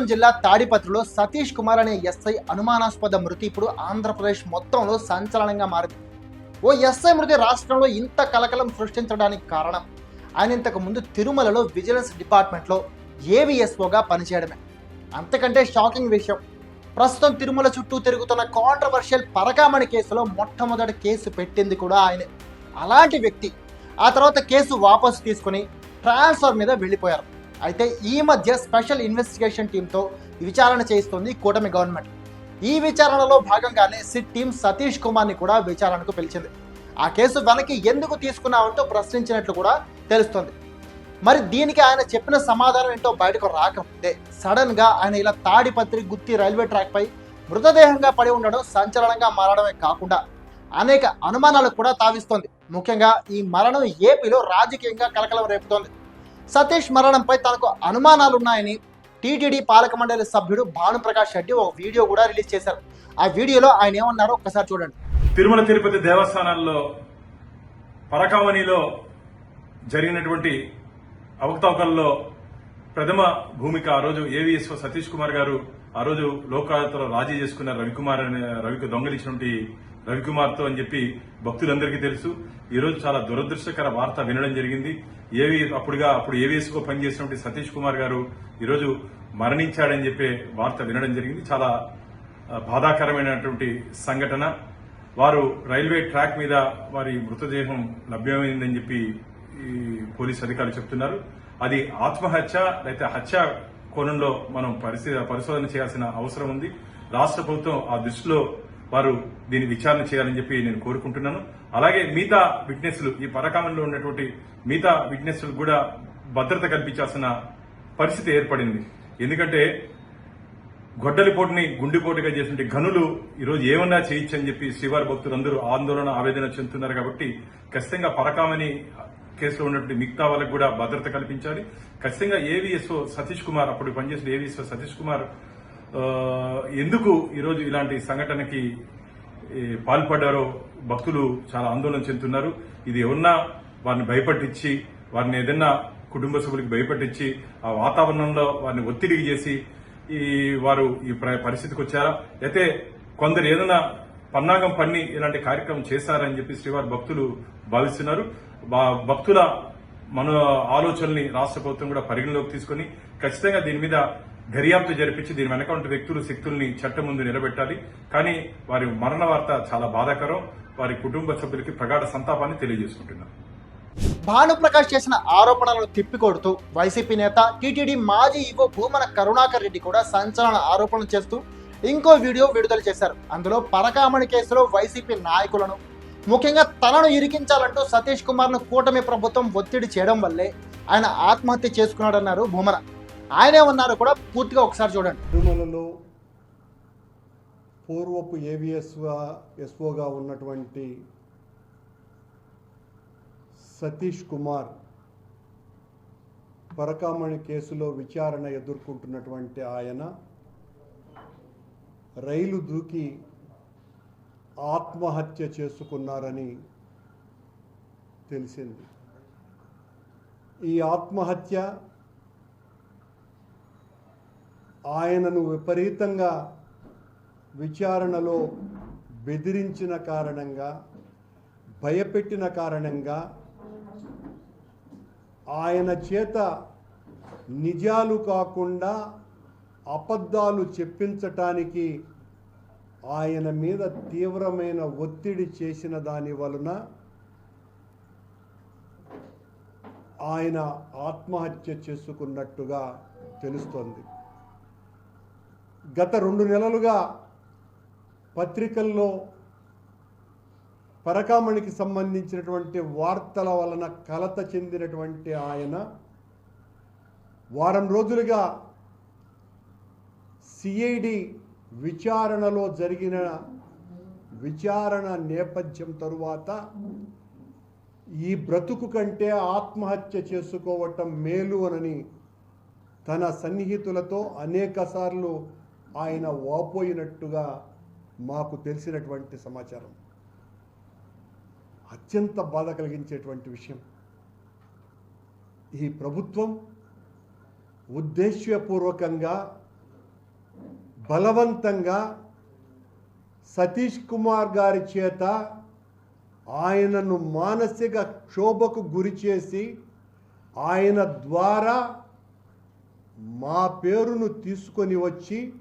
ప్రకాశం జిల్లా తాడిపత్రిలో సతీష్ కుమార్ అనే ఎస్ఐ అనుమానాస్పద మృతి. ఇప్పుడు ఆంధ్రప్రదేశ్ మొత్తంలో సంచలనంగా మారింది. ఓ ఎస్ఐ మృతి రాష్ట్రంలో ఇంత కలకలం సృష్టించడానికి కారణం? ఆయన ఇంతకు ముందు తిరుమలలో విజిలెన్స్ డిపార్ట్మెంట్లో ఏవిఎస్ఓగా పనిచేయడమే. అంతకంటే షాకింగ్ విషయం ప్రస్తుతం తిరుమల చుట్టూ తిరుగుతున్న కాంట్రవర్షియల్ పరకామణి కేసులో మొట్టమొదటి కేసు పెట్టింది కూడా ఆయనే. అలాంటి వ్యక్తి ఆ తర్వాత కేసు వాపసు తీసుకుని ట్రాన్స్ఫర్ మీద వెళ్ళిపోయారు. అయితే ఈ మధ్య స్పెషల్ ఇన్వెస్టిగేషన్ టీంతో విచారణ చేయిస్తుంది కూటమి గవర్నమెంట్. ఈ విచారణలో భాగంగానే సిట్ టీం సతీష్ కుమార్ని కూడా విచారణకు పిలిచింది. ఆ కేసు వెనక్కి ఎందుకు తీసుకున్నామంటూ ప్రశ్నించినట్లు కూడా తెలుస్తోంది. మరి దీనికి ఆయన చెప్పిన సమాధానం ఏంటో బయటకు రాకముందే సడన్గా ఆయన ఇలా తాడిపత్రి గుత్తి రైల్వే ట్రాక్పై మృతదేహంగా పడి ఉండడం సంచలనంగా మారడమే కాకుండా అనేక అనుమానాలకు కూడా తావిస్తోంది. ముఖ్యంగా ఈ మరణం ఏపీలో రాజకీయంగా కలకలం రేపుతోంది. సతీష్ మరణంపై తనకు అనుమానాలున్నాయని టీటీడీ పాలక మండలి సభ్యుడు భానుప్రకాష్ రెడ్డి ఒక వీడియో కూడా రిలీజ్ చేశారు. ఆ వీడియోలో ఆయన ఏమన్నారో ఒక్కసారి చూడండి. తిరుమల తిరుపతి దేవస్థానాల్లో పరకామణిలో జరిగినటువంటి అవకతవకల్లో ప్రథమ భూమిక ఆ రోజు ఏవిఎస్ఓ సతీష్ కుమార్ గారు ఆ రోజు లోకాయుతలో రాజీ చేసుకున్న రవికుమార్ అనే రవికి దొంగలిచ్చినటువంటి రవికుమార్తో అని చెప్పి భక్తులందరికీ తెలుసు. ఈరోజు చాలా దురదృష్టకర వార్త వినడం జరిగింది. ఏవి అప్పుడుగా అప్పుడు ఏవిఎస్ఓ పనిచేసినటువంటి సతీష్ కుమార్ గారు ఈరోజు మరణించాడని చెప్పే వార్త వినడం జరిగింది. చాలా బాధాకరమైనటువంటి సంఘటన. వారు రైల్వే ట్రాక్ మీద వారి మృతదేహం లభ్యమైందని చెప్పి ఈ పోలీస్ అధికారులు చెప్తున్నారు. అది ఆత్మహత్య లేకపోతే హత్య కోణంలో మనం పరిశీ- పరిశోధన చేయాల్సిన అవసరం ఉంది. రాష్ట్ర ప్రభుత్వం ఆ దృష్టిలో వారు దీన్ని విచారణ చేయాలని చెప్పి నేను కోరుకుంటున్నాను. అలాగే మిగతా విట్నెస్లు ఈ పరకామంలో ఉన్నటువంటి మిగతా విట్నెస్లు కూడా భద్రత కల్పించాల్సిన పరిస్థితి ఏర్పడింది. ఎందుకంటే గొడ్డలిపోటుని గుండెపోటుగా చేసిన గనులు ఈరోజు ఏమన్నా చేయొచ్చని చెప్పి శ్రీవారి భక్తులందరూ ఆందోళన ఆవేదన చెందుతున్నారు కాబట్టి ఖచ్చితంగా పరకామని కేసులో ఉన్నటువంటి మిగతా వాళ్ళకు కూడా భద్రత కల్పించాలి. ఖచ్చితంగా ఏవిఎస్ఓ సతీష్ కుమార్ అప్పుడు పనిచేసిన ఏవిఎస్ఓ సతీష్ కుమార్ ఎందుకు ఈరోజు ఇలాంటి సంఘటనకి ఈ, పాల్పడ్డారో భక్తులు చాలా ఆందోళన చెందుతున్నారు. ఇది ఎవరన్నా వారిని భయపట్టించి వారిని ఏదన్నా కుటుంబ సభ్యులకు భయపట్టించి ఆ వాతావరణంలో వారిని ఒత్తిడికి చేసి ఈ వారు ఈ ప్ర- పరిస్థితికి వచ్చారా? అయితే కొందరు ఏదైనా పన్నాగం పన్ని ఇలాంటి కార్యక్రమం చేశారని చెప్పి శ్రీవారి భక్తులు భావిస్తున్నారు. భక్తుల మన ఆలోచనల్ని రాష్ట్ర ప్రభుత్వం కూడా పరిగణలోకి తీసుకుని ఖచ్చితంగా దీని మీద దర్యాప్తు జరిపించి దీని వెనక ఉన్న వ్యక్తులు శక్తుల్ని చట్టం ముందు నిలబెట్టాలి. కానీ వారి మరణ వార్త చాలా బాధాకరం. వారి కుటుంబ సభ్యులకి ప్రగాఢ సంతాపాన్ని తెలియజేసుకుంటున్నారు భానుప్రకాష్ చేసిన ఆరోపణలను తిప్పికొడుతూ వైసీపీ నేత టీటీడీ మాజీ ఈవో భూమన కరుణాకర్ రెడ్డి కూడా సంచలన ఆరోపణలు చేస్తూ ఇంకో వీడియో విడుదల చేశారు. అందులో పరకామణి కేసులో వైసీపీ నాయకులను ముఖ్యంగా తనను ఇరికించాలంటూ సతీష్ కుమార్ను కూటమి ప్రభుత్వం ఒత్తిడి చేయడం వల్లే ఆయన ఆత్మహత్య చేసుకున్నాడన్నారు భూమన. ఆయనే ఉన్నారు కూడా పూర్తిగా ఒకసారి చూడండి. తిరుమలలో పూర్వపు ఏవిఎస్ ఎస్ఓగా ఉన్నటువంటి సతీష్ కుమార్ పరకామణి కేసులో విచారణ ఎదుర్కొంటున్నటువంటి ఆయన రైలు దూకి ఆత్మహత్య చేసుకున్నారని తెలిసింది. ఈ ఆత్మహత్య ఆయనను విపరీతంగా విచారణలో బెదిరించిన కారణంగా భయపెట్టిన కారణంగా ఆయన చేత నిజాలు కాకుండా అబద్ధాలు చెప్పించటానికి ఆయన మీద తీవ్రమైన ఒత్తిడి చేసిన దాని వలన ఆయన ఆత్మహత్య చేసుకున్నట్టుగా తెలుస్తోంది. గత రెండు నెలలుగా పత్రికల్లో పరకామణికి సంబంధించినటువంటి వార్తల వలన కలత చెందినటువంటి ఆయన వారం రోజులుగా సిఐడి విచారణలో జరిగిన విచారణ నేపథ్యం తరువాత ఈ బ్రతుకు కంటే ఆత్మహత్య చేసుకోవటం మేలు అనని తన సన్నిహితులతో అనేకసార్లు ఆయన వాపోయినట్టుగా మాకు తెలిసినటువంటి సమాచారం. అత్యంత బాధ కలిగించేటువంటి విషయం. ఈ ప్రభుత్వం ఉద్దేశ్యపూర్వకంగా బలవంతంగా సతీష్ కుమార్ గారి చేత ఆయనను మానసిక క్షోభకు గురి చేసి ఆయన ద్వారా మా పేరును తీసుకొని వచ్చి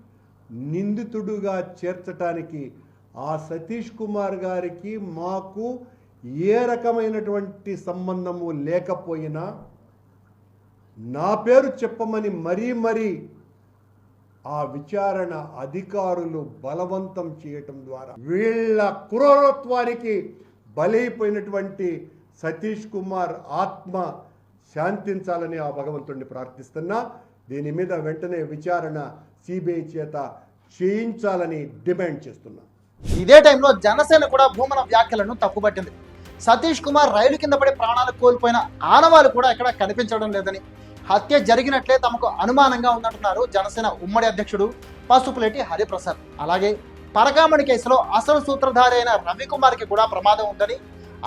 నిందితుడుగా చేర్చటానికి ఆ సతీష్ కుమార్ గారికి మాకు ఏ రకమైనటువంటి సంబంధము లేకపోయినా నా పేరు చెప్పమని మరీ మరీ ఆ విచారణ అధికారులు బలవంతం చేయటం ద్వారా వీళ్ళ క్రూరత్వానికి బలైపోయినటువంటి సతీష్ కుమార్ ఆత్మ శాంతించాలని ఆ భగవంతుణ్ణి ప్రార్థిస్తున్నా. దీని మీద వెంటనే విచారణ సిబిఐ చేత చేయించాలని డిమాండ్ చేస్తున్నా. ఇదే టైంలో జనసేన కూడా భూమన వ్యాఖ్యలను తప్పుపట్టింది సతీష్ కుమార్ రైలు కింద పడి ప్రాణాలు కోల్పోయిన ఆనవాలు కూడా ఇక్కడ కనిపించడం లేదని. హత్య జరిగినట్లే తమకు అనుమానంగా ఉందంటున్నారు జనసేన ఉమ్మడి అధ్యక్షుడు పసుపులేటి హరిప్రసాద్. అలాగే పరకామణి కేసులో అసలు సూత్రధారి అయిన రవికుమార్కి కూడా ప్రమాదం ఉందని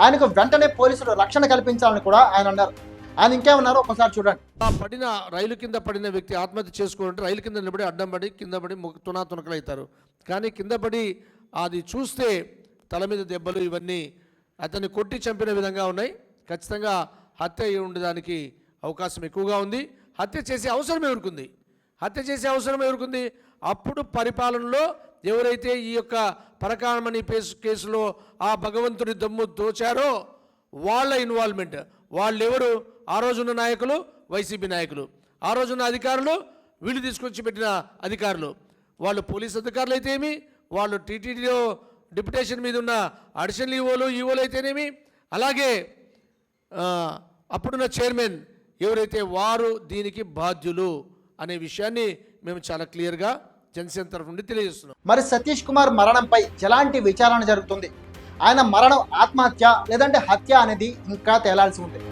ఆయనకు వెంటనే పోలీసులు రక్షణ కల్పించాలని కూడా ఆయన అన్నారు. ఆయన ఇంకేమన్నారు ఒకసారి చూడండి. ఆ పడిన రైలు కింద పడిన వ్యక్తి ఆత్మహత్య చేసుకోవాలంటే రైలు కింద నిలబడి అడ్డం పడి కింద పడి తునా తునకలు అవుతారు కానీ కింద పడి అది చూస్తే తల మీద దెబ్బలు ఇవన్నీ అతన్ని కొట్టి చంపిన విధంగా ఉన్నాయి. ఖచ్చితంగా హత్య అయి ఉండడానికి అవకాశం ఎక్కువగా ఉంది. హత్య చేసే అవసరం ఎవరికుంది? హత్య చేసే అవసరం ఎవరికుంది? అప్పుడు పరిపాలనలో ఎవరైతే ఈ యొక్క పరకామణి పేసు కేసులో ఆ భగవంతుడి దమ్ము దోచారో వాళ్ళ ఇన్వాల్వ్మెంట్ వాళ్ళు ఎవరు ఆ రోజున్న నాయకులు వైసీపీ నాయకులు. ఆ రోజున్న అధికారులు వీళ్ళు తీసుకొచ్చి పెట్టిన అధికారులు. వాళ్ళు పోలీస్ అధికారులు అయితే ఏమి వాళ్ళు టీటీడీలో డిప్యుటేషన్ మీద ఉన్న అడిషనల్ ఈవోలు ఈవోలు అయితేనేమి? అలాగే అప్పుడున్న చైర్మన్ ఎవరైతే వారు దీనికి బాధ్యులు అనే విషయాన్ని మేము చాలా క్లియర్గా జనసేన తరఫు నుండి తెలియజేస్తున్నాం. మరి సతీష్ కుమార్ మరణంపై ఎలాంటి విచారణ జరుగుతుంది? ఆయన మరణం ఆత్మహత్య లేదంటే హత్య అనేది ఇంకా తేలాల్సి ఉంది